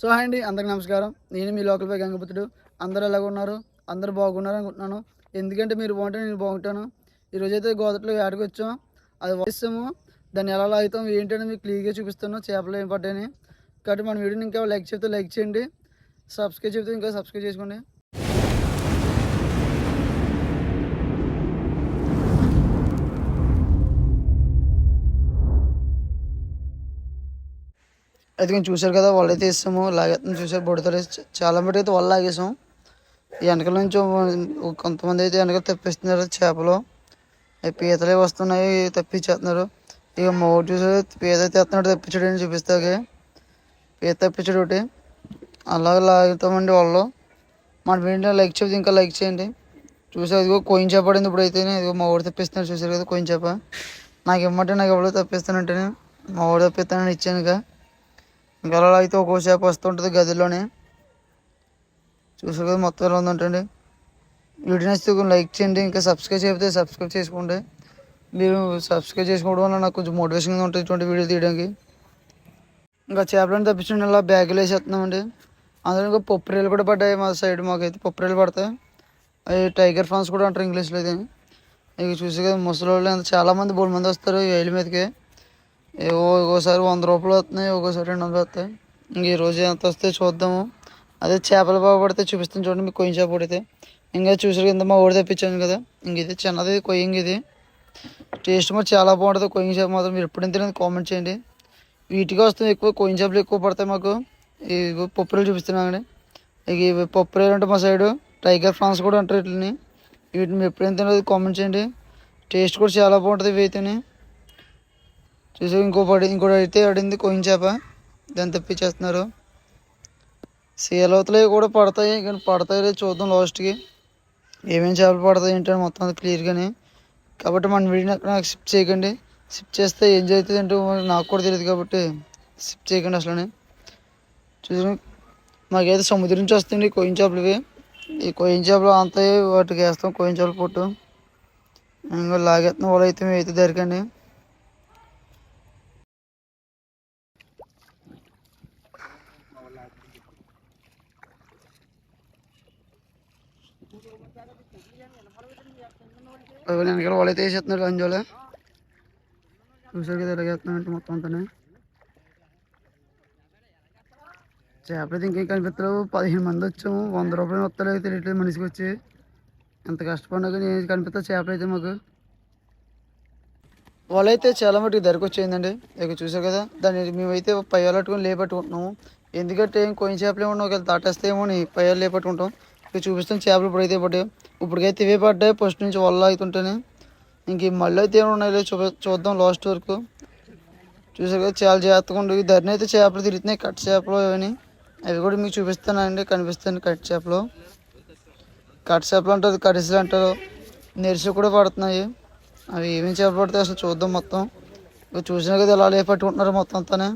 So hi అండి అందరికి నమస్కారం. నేను మీ లోకల్ పై గంగపుత్రుడు. అందరూ ఎలాగ ఉన్నారు? అందరూ బాగున్నారు అనుకుంటున్నాను. ఎందుకంటే మీరు బాగుంటే నేను బాగుంటాను. ఈరోజు అయితే గోదట్లో వేటకు వచ్చాం. అది వస్తాము దాన్ని ఎలా లాగుతాం ఏంటని మీకు క్లియర్గా చూపిస్తాను చేపలు ఏం పడ్డాయని. కాబట్టి మన వీడియోని ఇంకా లైక్ చెప్తే లైక్ చేయండి. సబ్స్క్రైబ్ చెప్తే ఇంకా సబ్స్క్రైబ్ చేసుకోండి. అయితే మేము చూశారు కదా వాళ్ళు అయితే ఇస్తాము లాగేస్తాం చూసారు బుడతలు వేసి చాలా మటు అయితే వాళ్ళు లాగేసాం. ఈ నుంచి కొంతమంది అయితే వెనక తెప్పిస్తున్నారు చేపలు. పీతలే వస్తున్నాయి తప్పించేస్తున్నారు. ఇక ఊరు చూసారు పీత తెస్తున్నాడు తప్పించాడు అని చూపిస్తాకే పీత తప్పించాడు ఒకటి. అలాగే లాగుతామండి వాళ్ళు. మన వీడియో లైక్ చేసి ఇంకా లైక్ చేయండి. చూసారు ఇదిగో కోయిన్ చేప పడింది ఇప్పుడు అయితే ఇదిగో మా ఊరు తెప్పిస్తున్నారు చూసారు కదా కోయిన్ చేప. నాకు ఇమ్మంటే నాకు ఎవరో తప్పిస్తానంటేనే మా ఊరు తప్పిస్తానని ఇచ్చాను ఇక ఇంకా అలా అయితే ఒక్కో చేప వస్తుంటుంది గదిలోనే. చూసారు కదా మొత్తం ఎలా ఉందంటండి. వీడియో నచ్చితే లైక్ చేయండి ఇంకా సబ్స్క్రైబ్ చేయకపోతే సబ్స్క్రైబ్ చేసుకోండి. మీరు సబ్స్క్రైబ్ చేసుకోవడం వల్ల నాకు కొంచెం మోటివేషన్గా ఉంటుంది ఇటువంటి వీడియో తీయడానికి. ఇంకా చేపలను తప్పించండి ఇలా బ్యాగులు వేసేస్తున్నామండి. అందులో ఇంకా పప్పురేలు కూడా పడ్డాయి మా సైడ్ మాకైతే పప్పురేలు పడతాయి. అవి టైగర్ ఫాన్స్ కూడా అంటారు ఇంగ్లీష్లో ఇది. ఇక చూసి కదా ముసలి వాళ్ళు చాలామంది బోల్ మంది వస్తారు ఈ వేలి మీదకి. ఒక్కోసారి వంద రూపాయలు వస్తున్నాయి ఒక్కోసారి రెండు వందలు వస్తాయి ఇంక ఈరోజు ఎంత వస్తే చూద్దాము. అదే చేపలు బాగా పడితే చూపిస్తాను చూడండి మీకు కొయ్యం చేప పడితే. ఇంకా చూసారు కింద మా ఊడి తెప్పించాను కదా. ఇంక ఇది చిన్నది కొయ్యింగ్ ఇది. టేస్ట్ మరి చాలా బాగుంటుంది కొయ్యం చేప మాత్రం. మీరు ఎప్పుడు తినేది కామెంట్ చేయండి. వీటికి వస్తుంది ఎక్కువ కొయ్యం చేపలు ఎక్కువ పడతాయి మాకు. ఈ పప్పురేలు చూపిస్తున్నాను ఇక ఇవి పప్పురేలు అంటే మా సైడు టైగర్ ఫ్రాన్స్ కూడా అంటారు వీటిని. వీటిని ఎప్పుడైనా తినేది కామెంట్ చేయండి. టేస్ట్ కూడా చాలా బాగుంటుంది ఇవి అయితేనే. చూసి ఇంకో పడి ఇంకోటి అయితే పడింది కొయిన్ చేప. దాన్ని తెప్పించేస్తున్నారు. సీలవతలే కూడా పడతాయి కానీ పడతాయి లేదు చూద్దాం లాస్ట్కి ఏమేమి చేపలు పడతాయి ఏంటని మొత్తం అది క్లియర్గానే కాబట్టి మన వీడియోని అక్కడ నాకు షిఫ్ట్ చేయకండి. షిఫ్ట్ చేస్తే ఏం జరుగుతుంది అంటే నాకు కూడా తెలియదు కాబట్టి షిఫ్ట్ చేయకండి అసలు చూసి మాకైతే సముద్రం నుంచి వస్తుంది కొయిన్ చేపలు ఇవి. ఈ కొయిన్ చేపలు అంతా వాటికి వేస్తాం కొయిన్ చేపల పొట్టు. ఇంకా లాగేస్తున్నాం వాళ్ళు అయితే మేము అయితే దొరికండి. వెనకాల వాళ్ళు అయితే వేసేస్తున్నారు అంజోలే చూసారు కదా ఎలాగేస్తున్నారంటే మొత్తం అంతా చేపలు ఇంకేం కనిపిస్తలేవు. పదిహేను మంది వచ్చాము. వంద రూపాయలు వస్తలేదు తెలియట్లేదు మనిషికి వచ్చి. ఎంత కష్టపడినా కానీ ఏం కనిపిస్తా చేపలు అయితే మాకు. వాళ్ళైతే చాలా మటుకు ధరకు వచ్చేయండి. ఇక చూసారు కదా దాన్ని మేమైతే పయ్యాలు పట్టుకొని లేపట్టుకుంటున్నాము. ఎందుకంటే ఏం కొన్ని చేపలు ఏమన్నా ఒకవేళ తాటేస్తేమో అని పయ్యాలు లేపట్టుకుంటాం. ఇక్కడ చూపిస్తాం చేపలు ఇప్పుడైతే పడ్డాయి. ఇప్పటికైతే ఇవే పడ్డాయి ఫస్ట్ నుంచి వల్ల అవుతుంటేనే. ఇంక మళ్ళీ అయితే ఏమి ఉన్నాయో చూ చూద్దాం లాస్ట్ వరకు. చూసారు కదా చాలా జాగ్రత్తగా ఉండి. ధరని అయితే చేపలు తిరుగుతున్నాయి కట్ చేపలు ఇవన్నీ. అవి కూడా మీకు చూపిస్తానండి కనిపిస్తాను కట్ చేపలు. కట్ చేపలు అంటారు కడిసలు అంటారు. నెరిసి కూడా పడుతున్నాయి. అవి ఏమేమి చేపలు పడతాయి అసలు చూద్దాం మొత్తం. ఇక చూసినా కదా ఇలా లే పట్టుకుంటున్నారు మొత్తం అంతానే.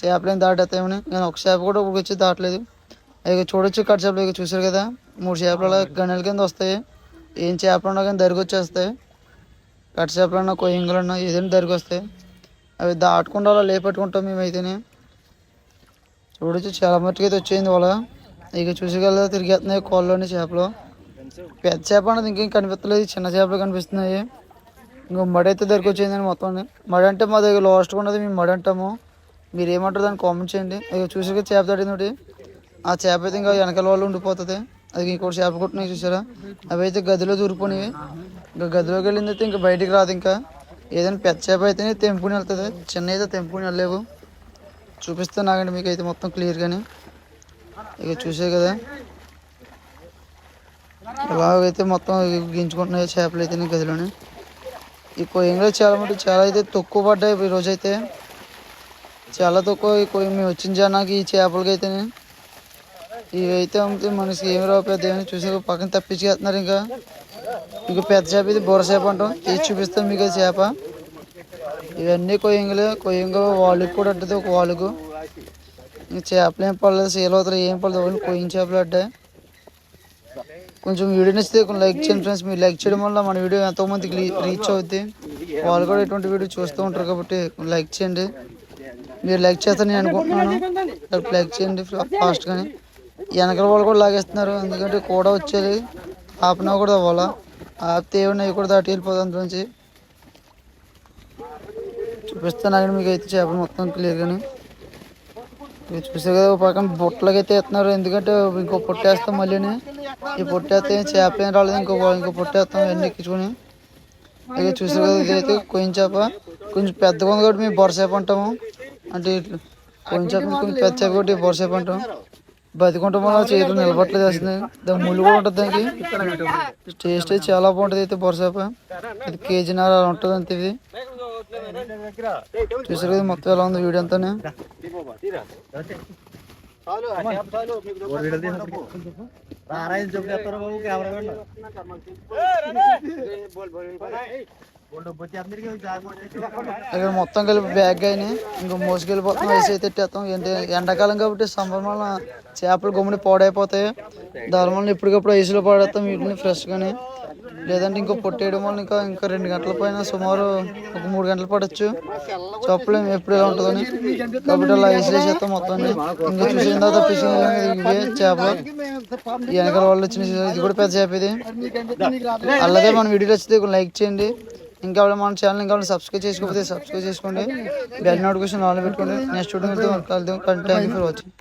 చేపలు ఏం దాటేస్తాయని నేను ఒక చేప కూడా ఇప్పుడు వచ్చి దాటలేదు. ఇక చూడొచ్చు కట్ చేపలు ఇక చూసారు కదా? మూడు చేపలు అలా గన్నెల కింద వస్తాయి. ఏం చేపలు ఉన్నా కానీ దరికి వచ్చేస్తాయి. కట్ చేపలు అన్నా కొయ్యంగులు అన్నా ఏదైనా దరికి వస్తాయి. అవి దాటకుండా అలా లేపట్టుకుంటాం మేమైతేనే. చూడొచ్చు చాలా మట్టుకు అయితే వచ్చేయింది వాళ్ళ ఇక చూసగల తిరిగేస్తున్నాయి కోళ్ళలోని చేపలు. పెద్ద చేప అన్నది ఇంకేం కనిపించలేదు చిన్న చేపలు కనిపిస్తున్నాయి. ఇంకో మడి అయితే దగ్గర వచ్చిందని మొత్తం మడి అంటే మా దగ్గర లాస్ట్గా ఉన్నది మేము మడి అంటాము. మీరు ఏమంటారు దాన్ని కామెంట్ చేయండి. ఇక చూసాక చేప ఒకటి. ఆ చేప అయితే ఇంకా వెనకాల వాళ్ళు ఉండిపోతుంది. అది ఇంకోటి చేప కొట్టినాయి చూసారా అవి అయితే గదిలో దూరిపోయినాయి ఇంకా గదిలోకి వెళ్ళింది అయితే ఇంకా బయటికి రాదు ఇంకా. ఏదైనా పెద్ద చేప అయితేనే తెంపుకుని వెళ్తుంది. చిన్న అయితే తెంపుకుని వెళ్ళలేవు. చూపిస్తాను నాగండి మీకు అయితే మొత్తం క్లియర్గానే ఇక చూసే కదా. ఇలాగైతే మొత్తం గించుకుంటున్నాయి చేపలు అయితే గదిలోనే. ఈ కొయ్యంగా చాలా మటు చాలా అయితే తక్కువ పడ్డాయి ఈ అయితే చాలా తక్కువ ఈ కొయ్య మేము వచ్చిన జనాకి ఈ చేపలకి అయితే ఇవి అయితే అమ్మితే మనిషికి ఏమి రావు పెద్ద ఏమైనా చూసి పక్కన తప్పించేస్తున్నారు ఇంకా. మీకు పెద్ద చేప ఇది బుర్ర చేప అంటాం. తీసి చూపిస్తాం మీకు చేప. ఇవన్నీ కొయ్యంగులే. కొయ్యంగ వాళ్ళకి కూడా అడ్డది ఒక వాళ్ళకు ఇంక చేపలు ఏం పడలేదు సేల్ అవుతారు ఏం పడలేదు. ఓన్లీ కొయ్యం చేపలు అడ్డాయి కొంచెం వీడియో నచ్చితే కొంచెం లైక్ చేయండి ఫ్రెండ్స్. మీరు లైక్ చేయడం వల్ల మన వీడియో ఎంతోమందికి రీచ్ అవుద్ది. వాళ్ళు కూడా ఇటువంటి వీడియో చూస్తూ ఉంటారు కాబట్టి లైక్ చేయండి. మీరు లైక్ చేస్తారని నేను అనుకుంటున్నాను. లైక్ చేయండి ఫాస్ట్గానే. వెనకాల వాళ్ళు కూడా లాగేస్తున్నారు. ఎందుకంటే కూడా వచ్చేది. ఆపినా కూడా అవ్వాలా? ఆపితే ఏమన్నా కూడా దాటి వెళ్ళిపోదు అందులోంచి చూపిస్తాను అక్కడ మీకు అయితే చేపలు మొత్తం క్లియర్గాని మీరు చూసారు కదా పక్కన బుట్టలకి అయితే ఎత్తున్నారు ఎందుకంటే ఇంకో పొట్టేస్తాం మళ్ళీని. ఈ పొట్టేస్తే చేప ఏం రాలేదు. ఇంకో ఇంకో పొట్టేస్తాం ఇవన్నీ ఎక్కించుకొని. ఇక చూసారు కదా ఇదైతే కొంచెం చేప. కొంచెం పెద్దగా ఉంది కాబట్టి మేము బొరసేప అంటాము. అంటే ఇట్లా కొంచెం చేప కొంచెం పెద్ద చేప కాబట్టి బొరసేప బతికుంటాం వల్ల చేతులు నిలబట్టలేదు వస్తుంది దాని ముళ్ళు కూడా ఉంటుంది దానికి. టేస్ట్ అయితే చాలా బాగుంటుంది అయితే బొరసేప. ఇది కేజీన్నర అలా ఉంటుంది అంతే ఇది. చూసారు కదా మొత్తం ఎలా ఉంది వీడియో అంతానే. ఇక్కడ మొత్తం కలిపి బ్యాగ్ అయినాయి. ఇంకా మోసుకెళ్ళిపోతాం వేసి అయితే ఎట్టేస్తాం ఏంటి? ఎండాకాలం కాబట్టి సమ్మర్ వల్ల చేపలు గమ్ముని పాడైపోతాయి. దాని వల్ల ఇప్పటికప్పుడు ఐసులో పాడేస్తాం. వీటిని ఫ్రెష్గానే. లేదంటే ఇంకో పొట్టేయడం వల్ల ఇంకా ఇంకా రెండు గంటల పైన సుమారు ఒక మూడు గంటలు పడచ్చు. చెప్పలేము ఎప్పుడు ఎలా ఉంటుందని. కాబట్టి అలా ఐసులో చేస్తాం మొత్తం ఇంకా చూసిన తర్వాత ఫిషింగ్ ఇవే చేపలు. ఈ వెనకాల వాళ్ళు వచ్చిన ఇది కూడా పెద్ద చేప ఇది. అలాగే మన వీడియో వచ్చితే లైక్ చేయండి. ఇంకా మన ఛానల్ ఇంకా సబ్స్క్రైబ్ చేసుకోకపోతే సబ్స్క్రైబ్ చేసుకోండి. బెల్ నోటిఫికేషన్ ఆన్ పెట్టుకోండి. నెక్స్ట్ వీడియో కలుద్దాం. Thank you for watching